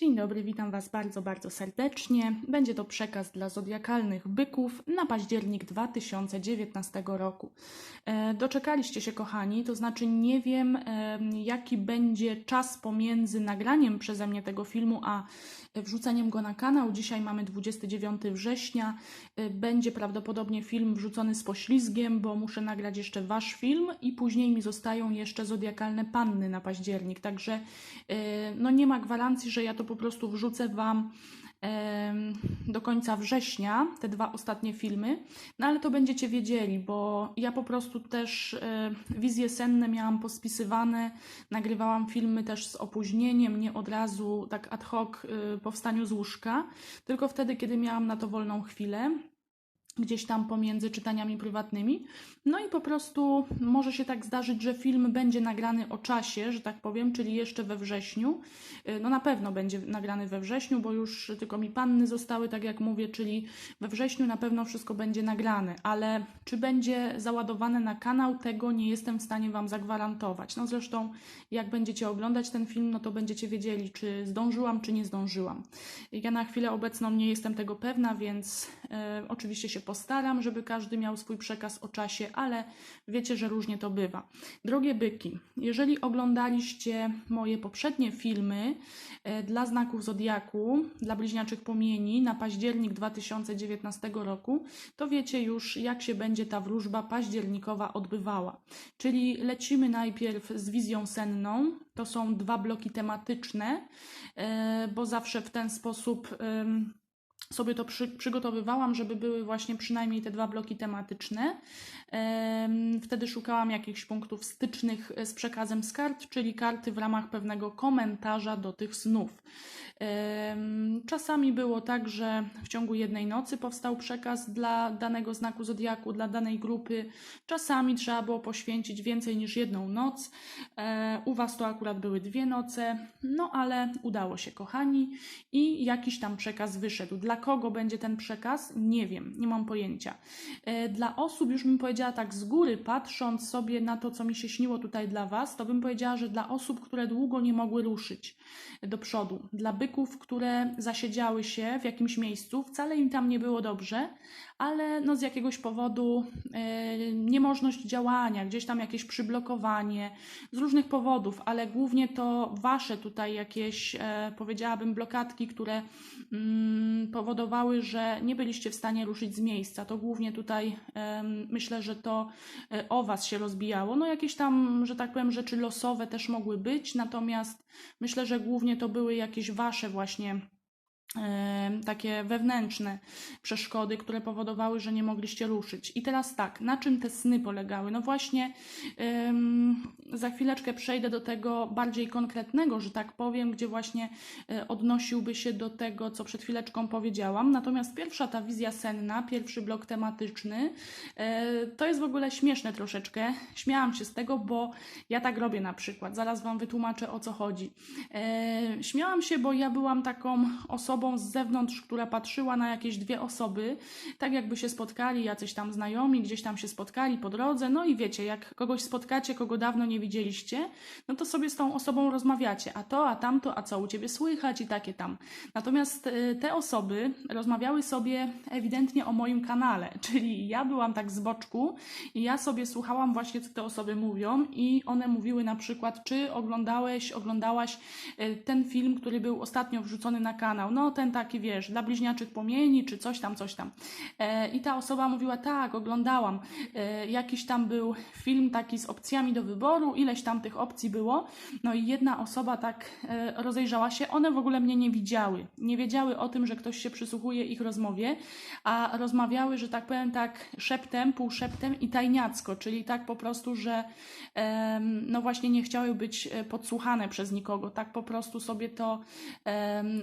Dzień dobry, witam Was bardzo, bardzo serdecznie. Będzie to przekaz dla zodiakalnych byków na październik 2019 roku. E, Doczekaliście się, kochani, to znaczy nie wiem, e, jaki będzie czas pomiędzy nagraniem przeze mnie tego filmu, a wrzuceniem go na kanał. Dzisiaj mamy 29 września. E, Będzie prawdopodobnie film wrzucony z poślizgiem, bo muszę nagrać jeszcze Wasz film i później mi zostają jeszcze zodiakalne panny na październik. Także e, no nie ma gwarancji, że ja to po prostu wrzucę Wam do końca września, te dwa ostatnie filmy, no ale to będziecie wiedzieli, bo ja po prostu też wizje senne miałam pospisywane, nagrywałam filmy też z opóźnieniem, nie od razu tak ad hoc e, po wstaniu z łóżka, tylko wtedy, kiedy miałam na to wolną chwilę gdzieś tam pomiędzy czytaniami prywatnymi. No i po prostu może się tak zdarzyć, że film będzie nagrany o czasie, że tak powiem, czyli jeszcze we wrześniu. Y, No na pewno będzie nagrany we wrześniu, bo już tylko mi panny zostały, tak jak mówię, czyli we wrześniu na pewno wszystko będzie nagrane, ale czy będzie załadowane na kanał, tego nie jestem w stanie Wam zagwarantować. No zresztą jak będziecie oglądać ten film, no to będziecie wiedzieli, czy zdążyłam, czy nie zdążyłam. Ja na chwilę obecną nie jestem tego pewna, więc e, oczywiście się postaram, żeby każdy miał swój przekaz o czasie, ale wiecie, że różnie to bywa. Drogie byki, jeżeli oglądaliście moje poprzednie filmy e, dla znaków Zodiaku, dla bliźniaczych płomieni na październik 2019 roku, to wiecie już, jak się będzie ta wróżba październikowa odbywała. Czyli lecimy najpierw z wizją senną, to są dwa bloki tematyczne, e, bo zawsze w ten sposób sobie to przy, przygotowywałam, żeby były właśnie przynajmniej te dwa bloki tematyczne. Em, Wtedy szukałam jakichś punktów stycznych z przekazem z kart, czyli karty w ramach pewnego komentarza do tych snów. Czasami było tak, że w ciągu jednej nocy powstał przekaz dla danego znaku zodiaku, dla danej grupy. Czasami trzeba było poświęcić więcej niż jedną noc. E, U Was to akurat były dwie noce, no ale udało się, kochani, i jakiś tam przekaz wyszedł. Dla kogo będzie ten przekaz? Nie wiem, nie mam pojęcia. E, Dla osób, już bym powiedziała tak z góry, patrząc sobie na to, co mi się śniło tutaj dla Was, to bym powiedziała, że dla osób, które długo nie mogły ruszyć do przodu, dla byków, które zasiedziały się w jakimś miejscu, wcale im tam nie było dobrze, ale no z jakiegoś powodu e, niemożność działania, gdzieś tam jakieś przyblokowanie, z różnych powodów, ale głównie to wasze tutaj jakieś, e, powiedziałabym, blokadki, które mm, powodowały, że nie byliście w stanie ruszyć z miejsca. To głównie tutaj em, myślę, że to e, o was się rozbijało. No jakieś tam, że tak powiem, rzeczy losowe też mogły być, natomiast myślę, że głównie to były jakieś wasze właśnie takie wewnętrzne przeszkody, które powodowały, że nie mogliście ruszyć. I teraz tak, na czym te sny polegały? No właśnie, em, za chwileczkę przejdę do tego bardziej konkretnego, że tak powiem, gdzie właśnie e, odnosiłby się do tego, co przed chwileczką powiedziałam. Natomiast pierwsza ta wizja senna, pierwszy blok tematyczny, e, to jest w ogóle śmieszne troszeczkę. Śmiałam się z tego, bo ja tak robię na przykład. Zaraz Wam wytłumaczę o co chodzi. E, Śmiałam się, bo ja byłam taką osobą z zewnątrz, która patrzyła na jakieś dwie osoby, tak jakby się spotkali, jacyś tam znajomi, gdzieś tam się spotkali po drodze. No i wiecie, jak kogoś spotkacie, kogo dawno nie widzieliście, no to sobie z tą osobą rozmawiacie. A to, a tamto, a co u ciebie słychać i takie tam. Natomiast y, te osoby rozmawiały sobie ewidentnie o moim kanale, czyli ja byłam tak z boczku i ja sobie słuchałam właśnie, co te osoby mówią i one mówiły na przykład, czy oglądałeś, oglądałaś y, ten film, który był ostatnio wrzucony na kanał, no ten taki, wiesz, dla bliźniaczych płomieni, czy coś tam, coś tam. E, I ta osoba mówiła, tak, oglądałam. E, Jakiś tam był film taki z opcjami do wyboru, ileś tam tych opcji było. No i jedna osoba tak e, rozejrzała się, one w ogóle mnie nie widziały. Nie wiedziały o tym, że ktoś się przysłuchuje ich rozmowie, a rozmawiały, że tak powiem, tak szeptem, półszeptem i tajniacko, czyli tak po prostu, że no właśnie nie chciały być podsłuchane przez nikogo. Tak po prostu sobie to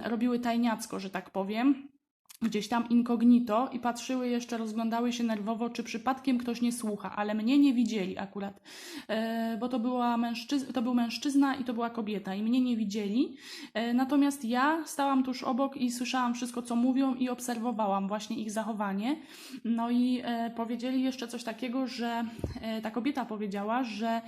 robiły tajniacko, że tak powiem. Gdzieś tam incognito i patrzyły jeszcze, rozglądały się nerwowo, czy przypadkiem ktoś nie słucha, ale mnie nie widzieli akurat, e, bo to, była mężczyz- to był mężczyzna i to była kobieta i mnie nie widzieli. E, Natomiast ja stałam tuż obok i słyszałam wszystko, co mówią i obserwowałam właśnie ich zachowanie. No i e, powiedzieli jeszcze coś takiego, że ta kobieta powiedziała, że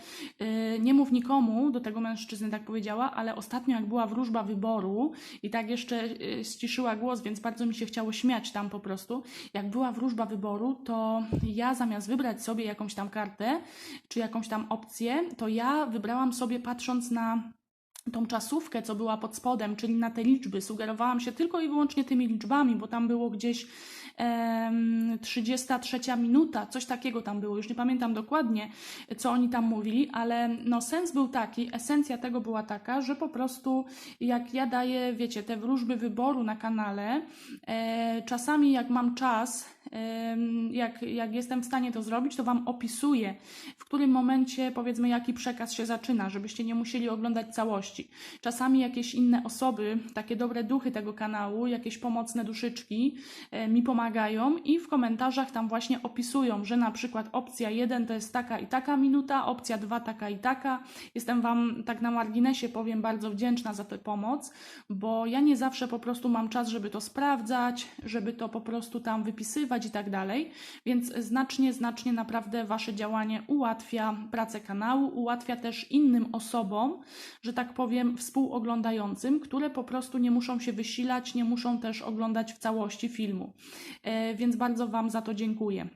nie mów nikomu do tego mężczyzny, tak powiedziała, ale ostatnio jak była wróżba wyboru i tak jeszcze ściszyła głos, więc bardzo mi się chciało śmiać tam po prostu. Jak była wróżba wyboru, to ja zamiast wybrać sobie jakąś tam kartę, czy jakąś tam opcję, to ja wybrałam sobie patrząc na tą czasówkę, co była pod spodem, czyli na te liczby. Sugerowałam się tylko i wyłącznie tymi liczbami, bo tam było gdzieś 33 minuta, coś takiego tam było. Już nie pamiętam dokładnie, co oni tam mówili, ale no sens był taki, esencja tego była taka, że po prostu jak ja daję, wiecie, te wróżby wyboru na kanale, e, czasami jak mam czas, jak, jak jestem w stanie to zrobić, to Wam opisuję, w którym momencie, powiedzmy, jaki przekaz się zaczyna, żebyście nie musieli oglądać całości. Czasami jakieś inne osoby, takie dobre duchy tego kanału, jakieś pomocne duszyczki e, mi pomagają i w komentarzach tam właśnie opisują, że na przykład opcja 1 to jest taka i taka minuta, opcja 2 taka i taka. Jestem Wam tak na marginesie powiem bardzo wdzięczna za tę pomoc, bo ja nie zawsze po prostu mam czas, żeby to sprawdzać, żeby to po prostu tam wypisywać i tak dalej, więc znacznie, znacznie naprawdę Wasze działanie ułatwia pracę kanału, ułatwia też innym osobom, że tak powiem, współoglądającym, które po prostu nie muszą się wysilać, nie muszą też oglądać w całości filmu. E, Więc bardzo Wam za to dziękuję.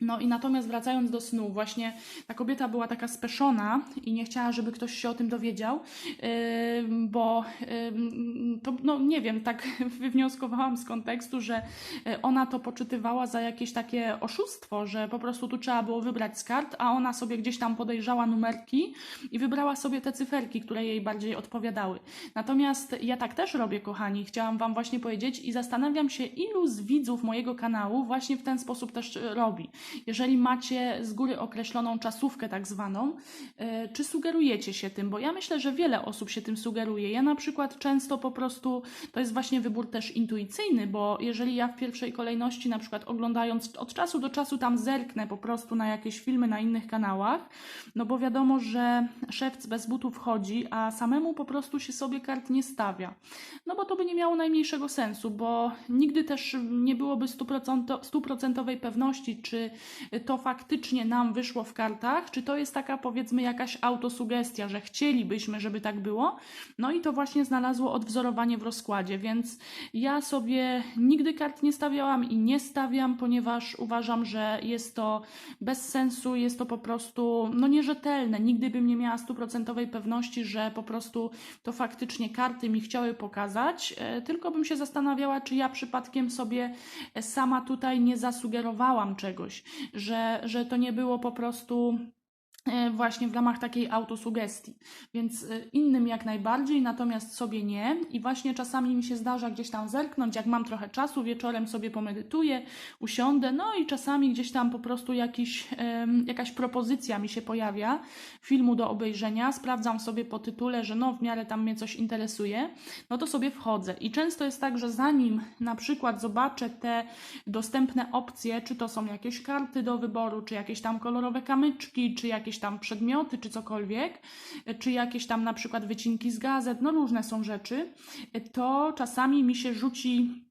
No i natomiast wracając do snu, właśnie ta kobieta była taka speszona i nie chciała, żeby ktoś się o tym dowiedział, bo to, no nie wiem, tak wywnioskowałam z kontekstu, że y, ona to poczytywała za jakieś takie oszustwo, że po prostu tu trzeba było wybrać z kart, a ona sobie gdzieś tam podejrzała numerki i wybrała sobie te cyferki, które jej bardziej odpowiadały. Natomiast ja tak też robię, kochani, chciałam Wam właśnie powiedzieć i zastanawiam się, ilu z widzów mojego kanału właśnie w ten sposób też y, robi. Jeżeli macie z góry określoną czasówkę, tak zwaną, e, czy sugerujecie się tym? Bo ja myślę, że wiele osób się tym sugeruje. Ja na przykład często po prostu to jest właśnie wybór też intuicyjny, bo jeżeli ja w pierwszej kolejności, na przykład oglądając od czasu do czasu tam zerknę po prostu na jakieś filmy na innych kanałach, no bo wiadomo, że szewc bez butów chodzi, a samemu po prostu się sobie kart nie stawia. No bo to by nie miało najmniejszego sensu, bo nigdy też nie byłoby stuprocento- stuprocentowej pewności, czy to faktycznie nam wyszło w kartach, czy to jest taka powiedzmy jakaś autosugestia, że chcielibyśmy, żeby tak było. No i to właśnie znalazło odwzorowanie w rozkładzie, więc ja sobie nigdy kart nie stawiałam i nie stawiam, ponieważ uważam, że jest to bez sensu, jest to po prostu no nierzetelne. Nigdy bym nie miała stuprocentowej pewności, że po prostu to faktycznie karty mi chciały pokazać, e, tylko bym się zastanawiała, czy ja przypadkiem sobie sama tutaj nie zasugerowałam czegoś, że, że to nie było po prostu właśnie w ramach takiej autosugestii. Więc e, innym jak najbardziej, natomiast sobie nie. I właśnie czasami mi się zdarza gdzieś tam zerknąć, jak mam trochę czasu, wieczorem sobie pomedytuję, usiądę, no i czasami gdzieś tam po prostu jakiś, jakaś propozycja mi się pojawia filmu do obejrzenia, sprawdzam sobie po tytule, że no w miarę tam mnie coś interesuje, no to sobie wchodzę. I często jest tak, że zanim na przykład zobaczę te dostępne opcje, czy to są jakieś karty do wyboru, czy jakieś tam kolorowe kamyczki, czy jakieś tam przedmioty, czy cokolwiek, czy jakieś tam na przykład wycinki z gazet, no różne są rzeczy, to czasami mi się rzuci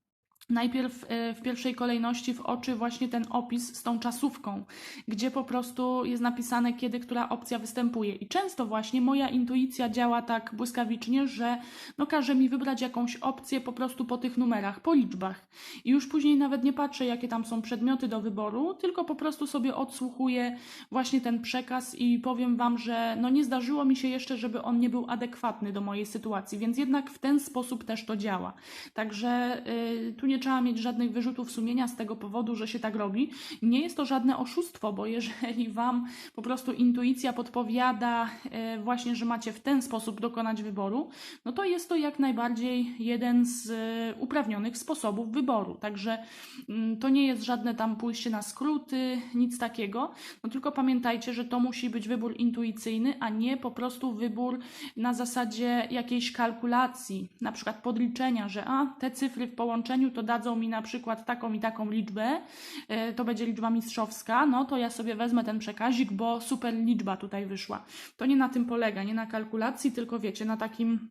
Najpierw e, w pierwszej kolejności w oczy właśnie ten opis z tą czasówką, gdzie po prostu jest napisane, kiedy która opcja występuje. I często właśnie moja intuicja działa tak błyskawicznie, że no każe mi wybrać jakąś opcję po prostu po tych numerach, po liczbach. I już później nawet nie patrzę, jakie tam są przedmioty do wyboru, tylko po prostu sobie odsłuchuję właśnie ten przekaz i powiem Wam, że no nie zdarzyło mi się jeszcze, żeby on nie był adekwatny do mojej sytuacji, więc jednak w ten sposób też to działa. Także yy, tu nie trzeba mieć żadnych wyrzutów sumienia z tego powodu, że się tak robi. Nie jest to żadne oszustwo, bo jeżeli Wam po prostu intuicja podpowiada yy, właśnie, że macie w ten sposób dokonać wyboru, no to jest to jak najbardziej jeden z yy, uprawnionych sposobów wyboru. Także mm, to nie jest żadne tam pójście na skróty, nic takiego. No tylko pamiętajcie, że to musi być wybór intuicyjny, a nie po prostu wybór na zasadzie jakiejś kalkulacji, na przykład podliczenia, że a te cyfry w połączeniu to dodadzą mi na przykład taką i taką liczbę, e, to będzie liczba mistrzowska, no to ja sobie wezmę ten przekazik, bo super liczba tutaj wyszła. To nie na tym polega, nie na kalkulacji, tylko wiecie, na takim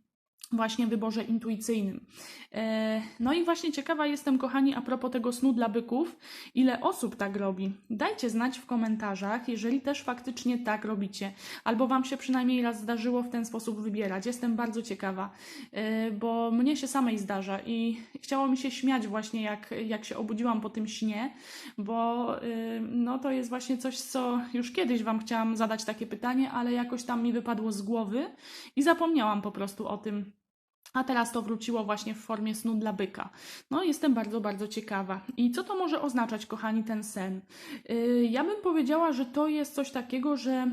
właśnie wyborze intuicyjnym. E, No i właśnie ciekawa jestem, kochani, a propos tego snu dla byków, ile osób tak robi. Dajcie znać w komentarzach, jeżeli też faktycznie tak robicie, albo Wam się przynajmniej raz zdarzyło w ten sposób wybierać. Jestem bardzo ciekawa, e, bo mnie się samej zdarza i chciało mi się śmiać właśnie, jak, jak się obudziłam po tym śnie, bo e, no to jest właśnie coś, co już kiedyś Wam chciałam zadać takie pytanie, ale jakoś tam mi wypadło z głowy i zapomniałam po prostu o tym. A teraz to wróciło właśnie w formie snu dla byka. No, jestem bardzo, bardzo ciekawa. I co to może oznaczać, kochani, ten sen? Yy, Ja bym powiedziała, że to jest coś takiego, że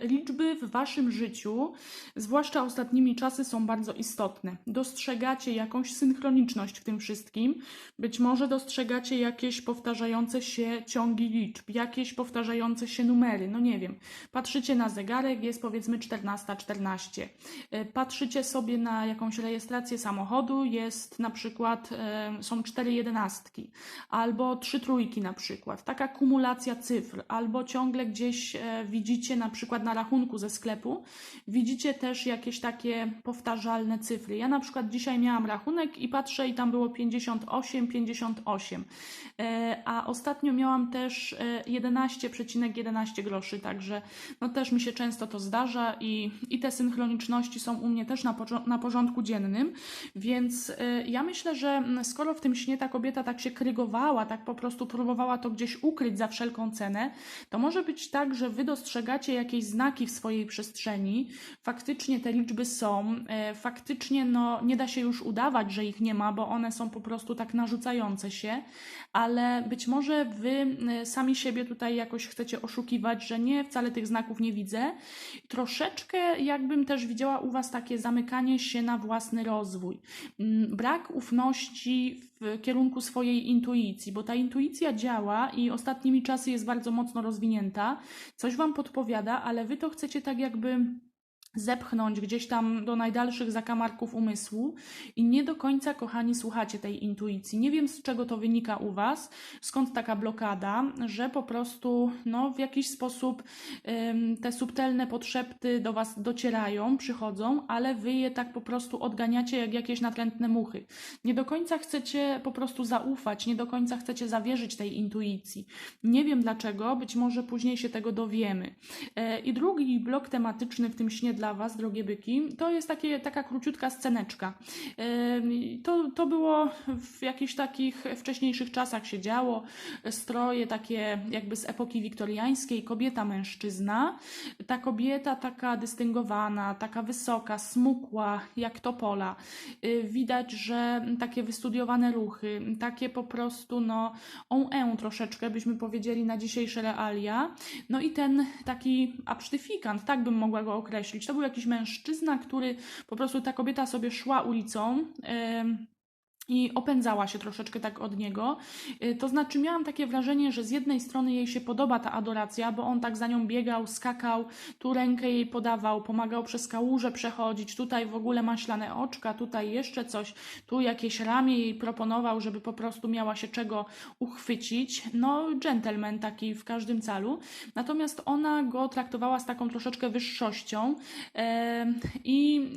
yy, liczby w waszym życiu, zwłaszcza ostatnimi czasy, są bardzo istotne. Dostrzegacie jakąś synchroniczność w tym wszystkim. Być może dostrzegacie jakieś powtarzające się ciągi liczb, jakieś powtarzające się numery. No nie wiem. Patrzycie na zegarek, jest powiedzmy 14.14. Yy, Patrzycie sobie na jakąś rejestrację samochodu, jest na przykład, e, są cztery jedenastki, albo trzy trójki na przykład. Taka kumulacja cyfr, albo ciągle gdzieś e, widzicie na przykład na rachunku ze sklepu, widzicie też jakieś takie powtarzalne cyfry. Ja na przykład dzisiaj miałam rachunek i patrzę i tam było 58, 58. E, A ostatnio miałam też e, 11,11 11 groszy, także no też mi się często to zdarza i, i te synchroniczności są u mnie też na, na porządku dziennym, więc y, ja myślę, że mm, skoro w tym śnie ta kobieta tak się krygowała, tak po prostu próbowała to gdzieś ukryć za wszelką cenę, to może być tak, że wy dostrzegacie jakieś znaki w swojej przestrzeni, faktycznie te liczby są, e, faktycznie no, nie da się już udawać, że ich nie ma, bo one są po prostu tak narzucające się, ale być może wy e, sami siebie tutaj jakoś chcecie oszukiwać, że nie, wcale tych znaków nie widzę. Troszeczkę jakbym też widziała u was takie zamykanie się na własny rozwój. Mm, Brak ufności w kierunku swojej intuicji, bo ta intuicja działa i ostatnimi czasy jest bardzo mocno rozwinięta. Coś wam podpowiada, ale wy to chcecie tak jakby zepchnąć gdzieś tam do najdalszych zakamarków umysłu i nie do końca, kochani, słuchacie tej intuicji. Nie wiem, z czego to wynika u Was, skąd taka blokada, że po prostu no, w jakiś sposób ym, te subtelne podszepty do Was docierają, przychodzą, ale Wy je tak po prostu odganiacie jak jakieś natrętne muchy. Nie do końca chcecie po prostu zaufać, nie do końca chcecie zawierzyć tej intuicji. Nie wiem dlaczego, być może później się tego dowiemy. E, I drugi blok tematyczny w tym śnie dla Was, drogie byki, to jest takie, taka króciutka sceneczka. To, to było w jakichś takich wcześniejszych czasach się działo. Stroje takie jakby z epoki wiktoriańskiej, kobieta, mężczyzna. Ta kobieta taka dystyngowana, taka wysoka, smukła, jak topola. Y, Widać, że takie wystudiowane ruchy, takie po prostu, no, on troszeczkę, byśmy powiedzieli, na dzisiejsze realia. No i ten taki absztyfikant, tak bym mogła go określić. To był jakiś mężczyzna, który po prostu ta kobieta sobie szła ulicą. em, i opędzała się troszeczkę tak od niego. Y, To znaczy, miałam takie wrażenie, że z jednej strony jej się podoba ta adoracja, bo on tak za nią biegał, skakał, tu rękę jej podawał, pomagał przez kałuże przechodzić, tutaj w ogóle maślane oczka, tutaj jeszcze coś, tu jakieś ramię jej proponował, żeby po prostu miała się czego uchwycić. No, gentleman taki w każdym calu. Natomiast ona go traktowała z taką troszeczkę wyższością. I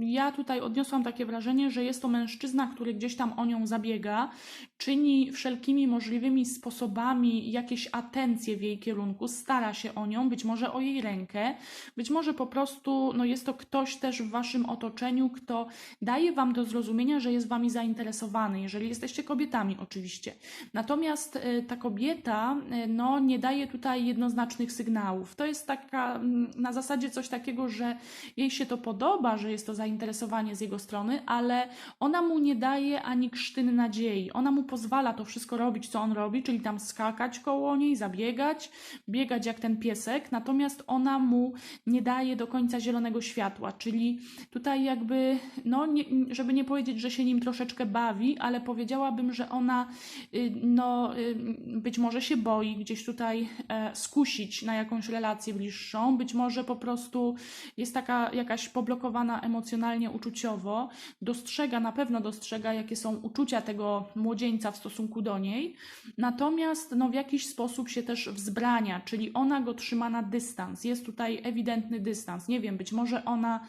ja tutaj odniosłam takie wrażenie, że jest to mężczyzna, który gdzieś tam o nią zabiega, czyni wszelkimi możliwymi sposobami jakieś atencje w jej kierunku, stara się o nią, być może o jej rękę, być może po prostu no jest to ktoś też w waszym otoczeniu, kto daje wam do zrozumienia, że jest wami zainteresowany, jeżeli jesteście kobietami oczywiście. Natomiast y, ta kobieta y, no, nie daje tutaj jednoznacznych sygnałów. To jest taka mm, na zasadzie coś takiego, że jej się to podoba, że jest to zainteresowanie z jego strony, ale ona mu nie daje ani krztyny nadziei. Ona mu pozwala to wszystko robić, co on robi, czyli tam skakać koło niej, zabiegać, biegać jak ten piesek, natomiast ona mu nie daje do końca zielonego światła, czyli tutaj jakby, no, nie, żeby nie powiedzieć, że się nim troszeczkę bawi, ale powiedziałabym, że ona y, no, y, być może się boi gdzieś tutaj e, skusić na jakąś relację bliższą, być może po prostu jest taka jakaś poblokowana emocjonalnie, uczuciowo, dostrzega, na pewno dostrzega jakie są uczucia tego młodzieńca w stosunku do niej, natomiast no, w jakiś sposób się też wzbrania, czyli ona go trzyma na dystans. Jest tutaj ewidentny dystans. Nie wiem, być może ona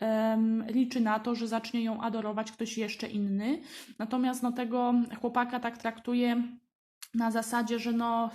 em, liczy na to, że zacznie ją adorować ktoś jeszcze inny, natomiast no, tego chłopaka tak traktuje na zasadzie, że no,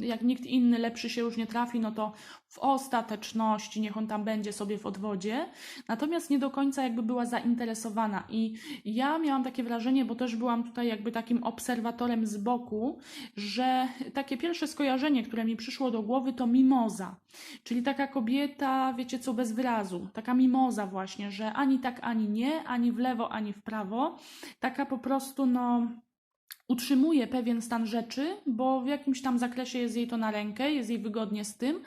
y, jak nikt inny lepszy się już nie trafi, no to w ostateczności niech on tam będzie sobie w odwodzie. Natomiast nie do końca jakby była zainteresowana. I ja miałam takie wrażenie, bo też byłam tutaj jakby takim obserwatorem z boku, że takie pierwsze skojarzenie, które mi przyszło do głowy, to mimoza. Czyli taka kobieta, wiecie co, bez wyrazu. Taka mimoza właśnie, że ani tak, ani nie, ani w lewo, ani w prawo. Taka po prostu, no utrzymuje pewien stan rzeczy, bo w jakimś tam zakresie jest jej to na rękę, jest jej wygodnie z tym,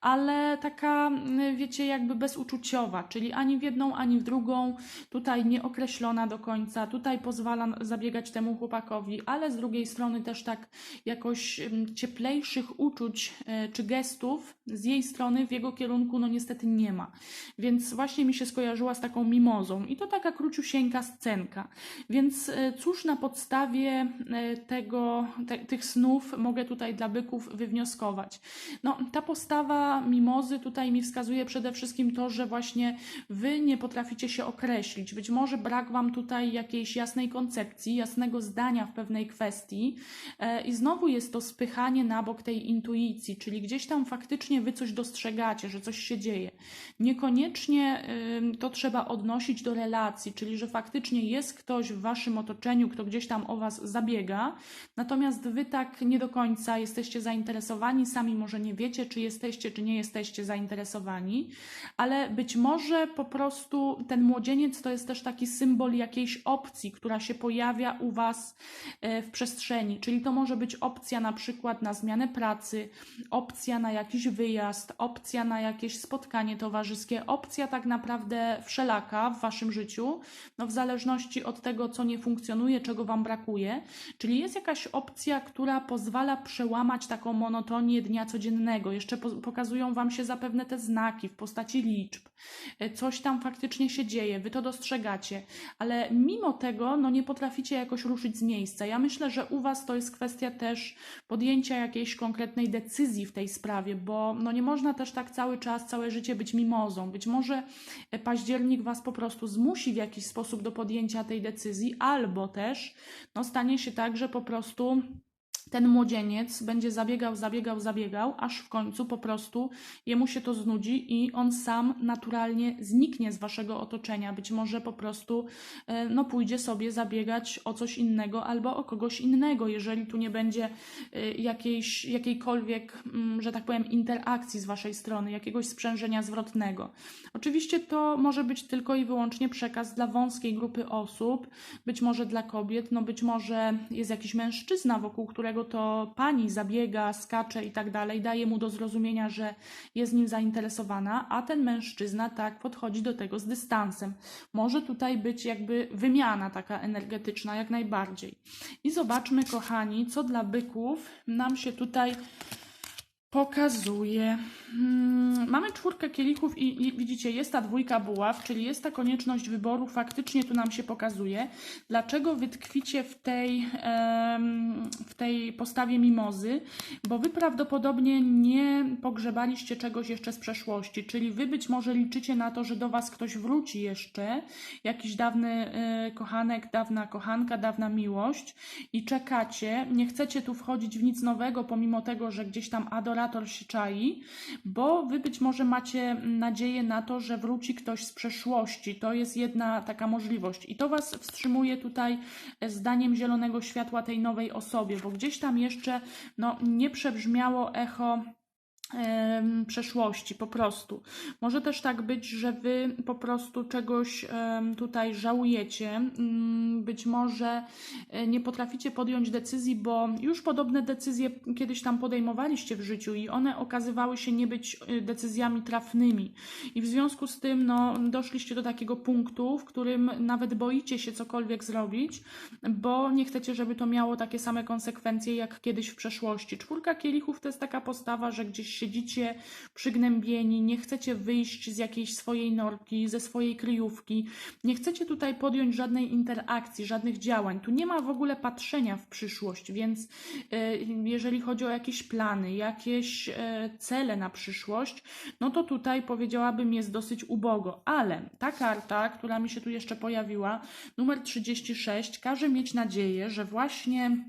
ale taka, mm, wiecie, jakby bezuczuciowa, czyli ani w jedną, ani w drugą, tutaj nieokreślona do końca, tutaj pozwala zabiegać temu chłopakowi, ale z drugiej strony też tak jakoś mm, cieplejszych uczuć e, czy gestów z jej strony w jego kierunku, no niestety nie ma. Więc właśnie mi się skojarzyła z taką mimozą i to taka króciusieńka scenka. Więc e, cóż na podstawie tego, te, tych snów mogę tutaj dla byków wywnioskować? No, ta postawa mimozy tutaj mi wskazuje przede wszystkim to, że właśnie wy nie potraficie się określić. Być może brak wam tutaj jakiejś jasnej koncepcji, jasnego zdania w pewnej kwestii e, i znowu jest to spychanie na bok tej intuicji, czyli gdzieś tam faktycznie wy coś dostrzegacie, że coś się dzieje. Niekoniecznie to trzeba odnosić do relacji, czyli że faktycznie jest ktoś w waszym otoczeniu, kto gdzieś tam o was natomiast wy tak nie do końca jesteście zainteresowani, sami może nie wiecie, czy jesteście, czy nie jesteście zainteresowani, ale być może po prostu ten młodzieniec to jest też taki symbol jakiejś opcji, która się pojawia u Was e, w przestrzeni, czyli to może być opcja na przykład na zmianę pracy, opcja na jakiś wyjazd, opcja na jakieś spotkanie towarzyskie, opcja tak naprawdę wszelaka w Waszym życiu, no w zależności od tego, co nie funkcjonuje, czego Wam brakuje, czyli jest jakaś opcja, która pozwala przełamać taką monotonię dnia codziennego, jeszcze pokazują Wam się zapewne te znaki w postaci liczb, e, coś tam faktycznie się dzieje, Wy to dostrzegacie, ale mimo tego no, nie potraficie jakoś ruszyć z miejsca. Ja myślę, że u Was to jest kwestia też podjęcia jakiejś konkretnej decyzji w tej sprawie, bo no, nie można też tak cały czas, całe życie być mimozą. Być może e, październik Was po prostu zmusi w jakiś sposób do podjęcia tej decyzji, albo też no, stanie się tak, że po prostu ten młodzieniec będzie zabiegał, zabiegał, zabiegał, aż w końcu po prostu jemu się to znudzi i on sam naturalnie zniknie z waszego otoczenia. Być może po prostu e, no, pójdzie sobie zabiegać o coś innego albo o kogoś innego, jeżeli tu nie będzie e, jakiejś, jakiejkolwiek, mm, że tak powiem, interakcji z waszej strony, jakiegoś sprzężenia zwrotnego. Oczywiście to może być tylko i wyłącznie przekaz dla wąskiej grupy osób, być może dla kobiet, no być może jest jakiś mężczyzna, wokół którego którego to pani zabiega, skacze i tak dalej, daje mu do zrozumienia, że jest nim zainteresowana, a ten mężczyzna tak podchodzi do tego z dystansem. Może tutaj być jakby wymiana taka energetyczna, jak najbardziej. I zobaczmy, kochani, co dla byków nam się tutaj pokazuje. Hmm, mamy czwórkę kielichów i, widzicie, jest ta dwójka buław, czyli jest ta konieczność wyboru, faktycznie tu nam się pokazuje. Dlaczego wy tkwicie w tej, w tej postawie mimozy? Bo wy prawdopodobnie nie pogrzebaliście czegoś jeszcze z przeszłości, czyli wy być może liczycie na to, że do was ktoś wróci jeszcze, jakiś dawny y, kochanek, dawna kochanka, dawna miłość i czekacie, nie chcecie tu wchodzić w nic nowego, pomimo tego, że gdzieś tam adorator się czai, bo wy być może macie nadzieję na to, że wróci ktoś z przeszłości. To jest jedna taka możliwość. I to was wstrzymuje tutaj zdaniem zielonego światła tej nowej osobie, bo gdzieś tam jeszcze no, nie przebrzmiało echo przeszłości, po prostu. Może też tak być, że wy po prostu czegoś tutaj żałujecie, mm, być może e, nie potraficie podjąć decyzji, bo już podobne decyzje kiedyś tam podejmowaliście w życiu i one okazywały się nie być e, decyzjami trafnymi. I w związku z tym no, doszliście do takiego punktu, w którym nawet boicie się cokolwiek zrobić, bo nie chcecie, żeby to miało takie same konsekwencje jak kiedyś w przeszłości. Czwórka kielichów to jest taka postawa, że gdzieś siedzicie przygnębieni, nie chcecie wyjść z jakiejś swojej norki, ze swojej kryjówki, nie chcecie tutaj podjąć żadnej interakcji, żadnych działań. Tu nie ma w ogóle patrzenia w przyszłość, więc e, jeżeli chodzi o jakieś plany, jakieś e, cele na przyszłość, no to tutaj powiedziałabym jest dosyć ubogo. Ale ta karta, która mi się tu jeszcze pojawiła, numer 36, każe mieć nadzieję, że właśnie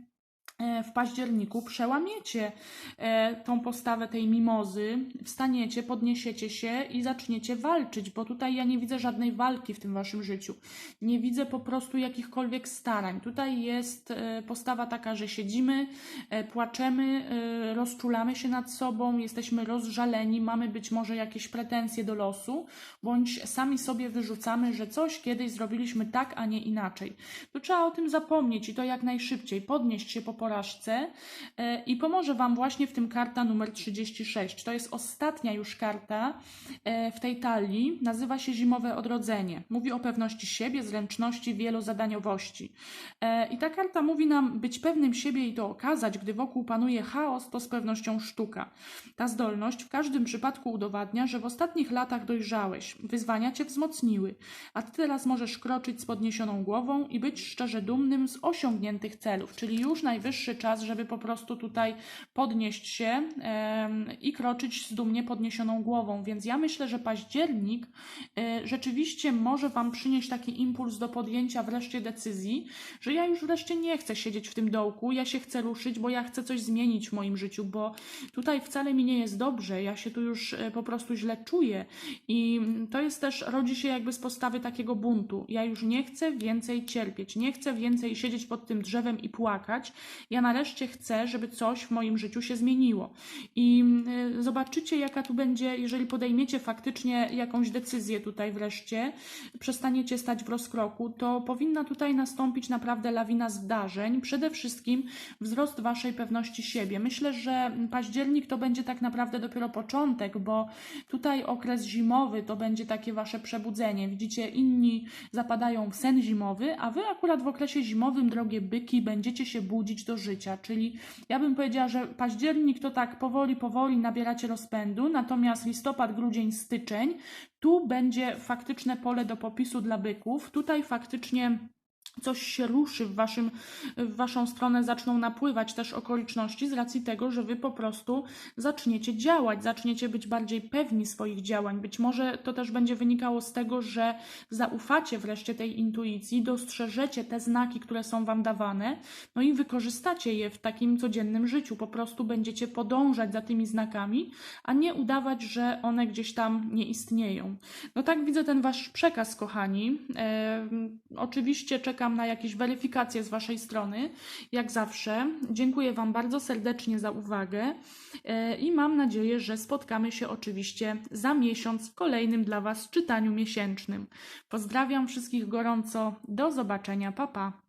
w październiku przełamiecie e, tą postawę tej mimozy, wstaniecie, podniesiecie się i zaczniecie walczyć, bo tutaj ja nie widzę żadnej walki w tym waszym życiu. Nie widzę po prostu jakichkolwiek starań. Tutaj jest e, postawa taka, że siedzimy, e, płaczemy, e, rozczulamy się nad sobą, jesteśmy rozżaleni, mamy być może jakieś pretensje do losu, bądź sami sobie wyrzucamy, że coś kiedyś zrobiliśmy tak, a nie inaczej. Tu trzeba o tym zapomnieć i to jak najszybciej, podnieść się po porażce e, i pomoże Wam właśnie w tym karta numer 36. To jest ostatnia już karta e, w tej talii, nazywa się Zimowe Odrodzenie. Mówi o pewności siebie, zręczności, wielozadaniowości. E, I ta karta mówi nam być pewnym siebie i to okazać, gdy wokół panuje chaos, to z pewnością sztuka. Ta zdolność w każdym przypadku udowadnia, że w ostatnich latach dojrzałeś, wyzwania Cię wzmocniły, a Ty teraz możesz kroczyć z podniesioną głową i być szczerze dumnym z osiągniętych celów, czyli już najwyższy czas, żeby po prostu tutaj podnieść się i kroczyć z dumnie podniesioną głową. Więc ja myślę, że październik e, rzeczywiście może Wam przynieść taki impuls do podjęcia wreszcie decyzji, że ja już wreszcie nie chcę siedzieć w tym dołku, ja się chcę ruszyć, bo ja chcę coś zmienić w moim życiu, bo tutaj wcale mi nie jest dobrze, ja się tu już e, po prostu źle czuję i to jest też, rodzi się jakby z postawy takiego buntu. Ja już nie chcę więcej cierpieć, nie chcę więcej siedzieć pod tym drzewem i płakać. Ja nareszcie chcę, żeby coś w moim życiu się zmieniło. I y, zobaczycie, jaka tu będzie, jeżeli podejmiecie faktycznie jakąś decyzję tutaj wreszcie, przestaniecie stać w rozkroku, to powinna tutaj nastąpić naprawdę lawina zdarzeń. Przede wszystkim wzrost waszej pewności siebie. Myślę, że październik to będzie tak naprawdę dopiero początek, bo tutaj okres zimowy to będzie takie wasze przebudzenie. Widzicie, inni zapadają w sen zimowy, a wy akurat w okresie zimowym, drogie byki, będziecie się budzić do życia. Czyli ja bym powiedziała, że październik to tak powoli, powoli nabieracie rozpędu, natomiast listopad, grudzień, styczeń, tu będzie faktyczne pole do popisu dla byków. Tutaj faktycznie coś się ruszy w, waszym, w waszą stronę, zaczną napływać też okoliczności z racji tego, że wy po prostu zaczniecie działać, zaczniecie być bardziej pewni swoich działań. Być może to też będzie wynikało z tego, że zaufacie wreszcie tej intuicji, dostrzeżecie te znaki, które są wam dawane, no i wykorzystacie je w takim codziennym życiu. Po prostu będziecie podążać za tymi znakami, a nie udawać, że one gdzieś tam nie istnieją. No tak widzę ten wasz przekaz, kochani. E, oczywiście czekam na jakieś weryfikacje z Waszej strony, jak zawsze. Dziękuję Wam bardzo serdecznie za uwagę e, i mam nadzieję, że spotkamy się oczywiście za miesiąc w kolejnym dla Was czytaniu miesięcznym. Pozdrawiam wszystkich gorąco. Do zobaczenia. Pa, pa.